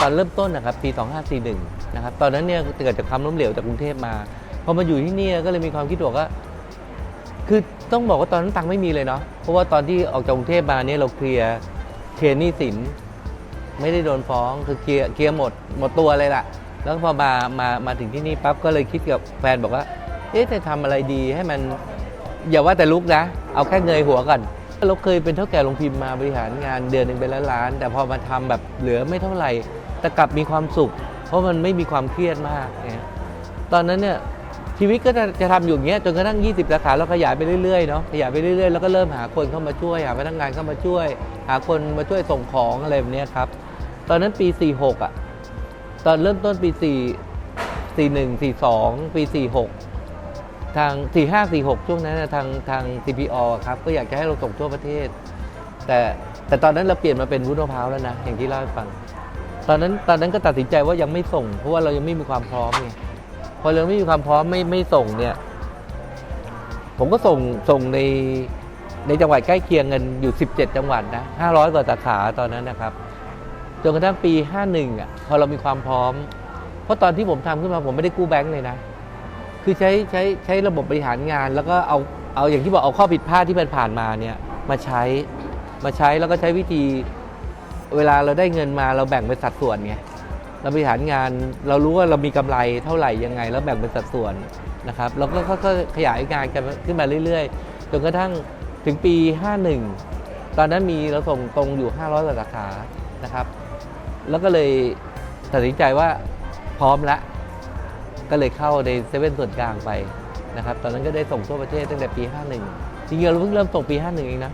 ตอนเริ่มต้นนะครับปี 2541 นะครับตอนนั้นเนี่ยเกิดจากความล้มเหลวจากกรุงเทพมาพอมาอยู่ที่นี่ก็เลยมีความคิดบอกว่าคือต้องบอกว่าตอนนั้นตังค์ไม่มีเลยเนาะเพราะว่าตอนที่ออกจากกรุงเทพมาเนี่ยเราเคลียร์เคลียร์หนี้สินไม่ได้โดนฟ้องคือเคลียร์เคลียร์หมดหมดตัวเลยล่ะ แล้วพอมามามาถึงที่นี่ปั๊บก็เลยคิดกับแฟนบอกว่าเอ๊ะจะทำอะไรดีให้มันอย่าว่าแต่ลุกนะ เอาแค่เงยหัวก่อนเราเคยเป็นเท่าแก่โรงพิมพ์มาบริหารงานเดือนหนึ่งเป็นล้านๆแต่พอมาทำแบบเหลือไม่เท่าไหร่ แต่กลับมีความสุข เพราะมันไม่มีความเครียดมากเนี่ยตอนนั้นเนี่ยชีวิตก็จะจะทำอยู่อย่างเงี้ยจนกระทั่ง 20 สาขาเราขยายไปเรื่อยๆเนาะขยายไปเรื่อยๆแล้วก็เริ่มหาคนเข้ามาช่วยหาพนักงานเข้ามาช่วย หาคนมาช่วยส่งของอะไรแบบเนี้ยครับ ตอนนั้นปี 46 อะ ตอนเริ่มต้นปี 4 41 42 ปี 46 ทาง 45 46 ช่วงนั้นนะทางทาง CPO ครับ ก็อยากจะให้เราส่งทั่วประเทศ แต่แต่ตอนนั้นเราเปลี่ยนมาเป็นวุ้นมะพร้าวแล้วนะอย่างที่เล่าให้ฟัง ตอนนั้นตอนนั้นก็ตัดสินใจว่ายังไม่ส่ง เพราะว่าเรายังไม่มีความพร้อมไงพอเราไม่มีความพร้อมไม่ไม่ส่งเนี่ย ผมก็ส่งส่งในในจังหวัดใกล้เคียงกันอยู่ 17 จังหวัดนะ500 กว่าสาขาตอนนั้นนะครับจนกระทั่งปี 51อะพอเรามีความพร้อม เพราะตอนที่ผมทำขึ้นมาผมไม่ได้กู้แบงค์เลยนะ คือใช้ใช้ใช้ระบบบริหารงาน แล้วก็เอาเอาอย่างที่บอกเอาข้อผิดพลาดที่มันผ่านมาเนี่ยมาใช้มาใช้แล้วก็ใช้วิธี เวลาเราได้เงินมาเราแบ่งเป็นสัดส่วนไงเราบริหารงานเรารู้ว่าเรามีกำไรเท่าไหร่ยังไง แล้วแบ่งเป็นสัดส่วนนะครับแล้วก็ค่อยๆขยายงานกันขึ้นมาเรื่อยๆจนกระทั่งถึงปี 51 ตอนนั้นมีเราส่งตรงอยู่ 500สาขานะครับ แล้วก็เลยตัดสินใจว่าพร้อมแล้วก็เลยเข้าในเซเว่นส่วนกลางไปนะครับ ตอนนั้นก็ได้ส่งทั่วประเทศตั้งแต่ปี 51 จริงๆเราเพิ่งเริ่มส่งปี 51 เองนะ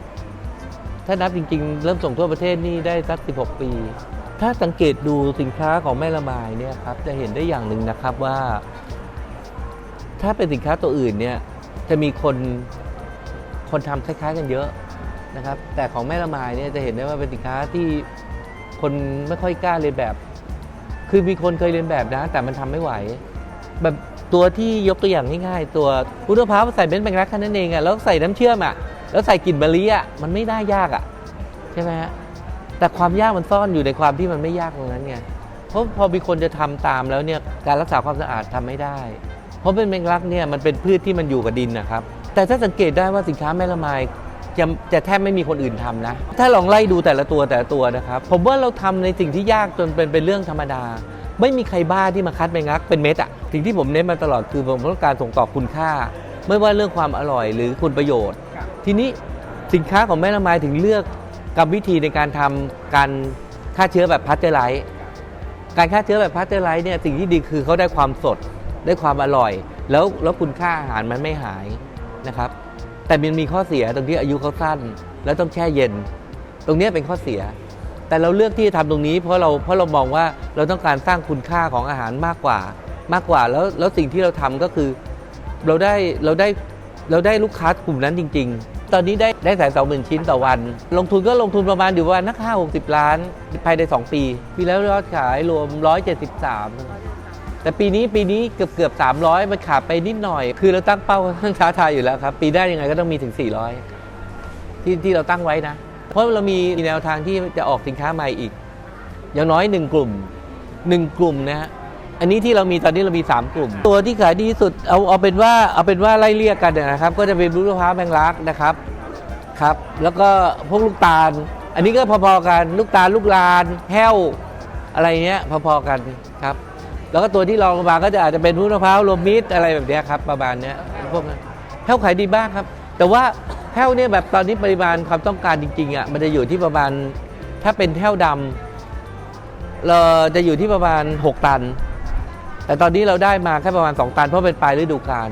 ถ้านับจริง ๆ เริ่มส่งทั่วประเทศนี่ได้สัก 16 ปี ถ้าสังเกตดูสินค้าของแม่ละไมายเนี่ยครับจะเห็นได้อย่างหนึ่งนะครับว่า ถ้าเป็นสินค้าตัวอื่นเนี่ยจะมีคนคนทำคล้าย ๆ กันเยอะนะครับ แต่ของแม่ละไมายเนี่ยจะเห็นได้ว่าเป็นสินค้าที่คนไม่ค่อยกล้าเรียนแบบ คือมีคนเคยเรียนแบบนะ แต่มันทำไม่ไหว แบบตัวที่ยกตัวอย่างง่ายๆ ตัวพุทธมะพร้าวใส่เบนซ์แบงรักแค่นั้นเองอะแล้วใส่น้ำเชื่อมอะ แล้วใส่กลิ่นมะลิอะมันไม่ได้ยากอะใช่ไหมฮะแต่ความยากมันซ่อนอยู่ในความที่มันไม่ยากตรงนั้นไงเพราะพอมีคนจะทำตามแล้วเนี่ยการรักษาความสะอาดทำไม่ได้ เพราะเป็นแมงลักเนี่ยมันเป็นพืชที่มันอยู่กับดินนะครับ แต่ถ้าสังเกตได้ว่าสินค้าแม่ละไมจะจะแทบไม่มีคนอื่นทำนะ ถ้าลองไล่ดูแต่ละตัวแต่ละตัวนะครับ ผมว่าเราทำในสิ่งที่ยากจนเป็นเป็นเรื่องธรรมดา ไม่มีใครบ้าที่มาคัดแมงลักเป็นเม็ดอะสิ่งที่ผมเน้นมาตลอดคือผมต้องการส่งต่อคุณค่า ไม่ว่าเรื่องความอร่อยหรือคุณประโยชน์ ทีนี้สินค้าของแม่ละไมถึงเลือกกรรมวิธีในการทำการฆ่าเชื้อแบบพัชเจอร์ไลท์การฆ่าเชื้อแบบพาสเจอร์ไลท์เนี่ยสิ่งที่ดีคือเขาได้ความสดได้ความอร่อย แล้วแล้วคุณค่าอาหารมันไม่หายนะครับ แต่มันมีข้อเสียตรงที่อายุเขาสั้น แล้วต้องแช่เย็น ตรงเนี้ยเป็นข้อเสีย แต่เราเลือกที่จะทำตรงนี้ เพราะเราเพราะเรามองว่าเราต้องการสร้างคุณค่าของอาหารมากกว่ามากกว่าแล้วแล้วสิ่งที่เราทำก็คือ เราได้เราได้เราได้ลูกค้ากลุ่มนั้นจริง ๆ ตอนนี้ได้ได้แสนสองหมื่นชิ้นต่อวัน ลงทุนก็ลงทุนประมาณอยู่ประมาณนักห้าหกสิบล้าน ภายใน 2 ปี ปีแล้วยอดขายรวม 173 แต่ปีนี้ปีนี้เกือบเกือบ300 มันขาดไปนิดหน่อย คือเราตั้งเป้าตั้งท้าทายอยู่แล้วครับ ปีหน้ายังไงก็ต้องมีถึง 400 ที่ที่เราตั้งไว้นะ เพราะเรามีแนวทางที่จะออกสินค้าใหม่อีก อย่างน้อย1กลุ่ม1กลุ่มนะฮะ อันนี้ที่เรามีตอนนี้เรามี 3 กลุ่ม ตัวที่ขายดีที่สุดเอาเอาเป็นว่าเอาเป็นว่าไล่เรียกกันนะครับ ก็จะเป็นลูกมะพร้าวแมงลักนะครับครับ แล้วก็พวกลูกตาล อันนี้ก็พอๆกันลูกตาลลูกลานแห้วอะไรเงี้ยพอๆกันครับ แล้วก็ตัวที่รองลงมาก็จะอาจจะเป็นลูกมะพร้าวรวมมิตรอะไรแบบเนี้ยครับประมาณเนี้ยพวกนั้นแห้วขายดีบ้างครับ แต่ว่าแห้วเนี่ยแบบตอนนี้ปริมาณความต้องการจริงๆอะมันจะอยู่ที่ประมาณถ้าเป็นแห้วดำเราจะอยู่ที่ประมาณ 6 ตัน แต่ตอนนี้เราได้มาแค่ประมาณ 2 ตันเพราะเป็นปลายฤดูกาล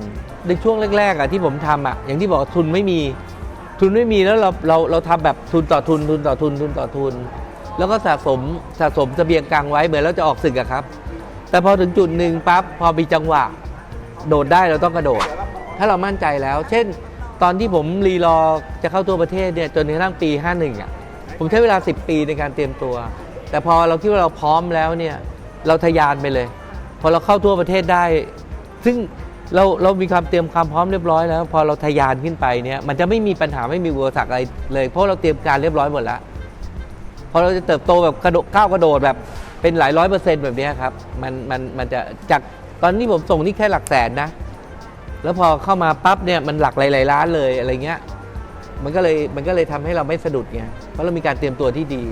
ในช่วงแรกๆอะที่ผมทำอะอย่างที่บอกทุนไม่มีทุนไม่มีแล้วเราเราเราทำแบบทุนต่อทุนทุนต่อทุนทุนต่อทุน แล้วก็สะสมสะสมเสบียงกลางไว้เหมือนเราจะออกศึกอะครับ แต่พอถึงจุดหนึ่งปั๊บพอมีจังหวะ โดดได้เราต้องกระโดด ถ้าเรามั่นใจแล้ว เช่น ตอนที่ผมรีรอจะเข้าตัวประเทศเนี่ยจนกระทั่งปี 51อะผมใช้เวลา 10 ปีในการเตรียมตัว แต่พอเราคิดว่าเราพร้อมแล้วเนี่ยเราทะยานไปเลย พอเราเข้าทั่วประเทศได้ ซึ่งเราเรามีความเตรียมความพร้อมเรียบร้อยแล้ว พอเราทะยานขึ้นไปเนี่ยมันจะไม่มีปัญหาไม่มีอุปสรรคอะไรเลย เพราะเราเตรียมการเรียบร้อยหมดแล้วพอเราจะเติบโตแบบกระโดดก้าวกระโดดแบบเป็นหลายร้อยเปอร์เซ็นต์แบบนี้ครับมันมันมันจะจากตอนนี้ผมส่งนี่แค่หลักแสนนะ แล้วพอเข้ามาปั๊บเนี่ยมันหลักหลายๆล้านเลยอะไรเงี้ยมันก็เลยมันก็เลยทำให้เราไม่สะดุดไงเพราะเรามีการเตรียมตัวที่ดี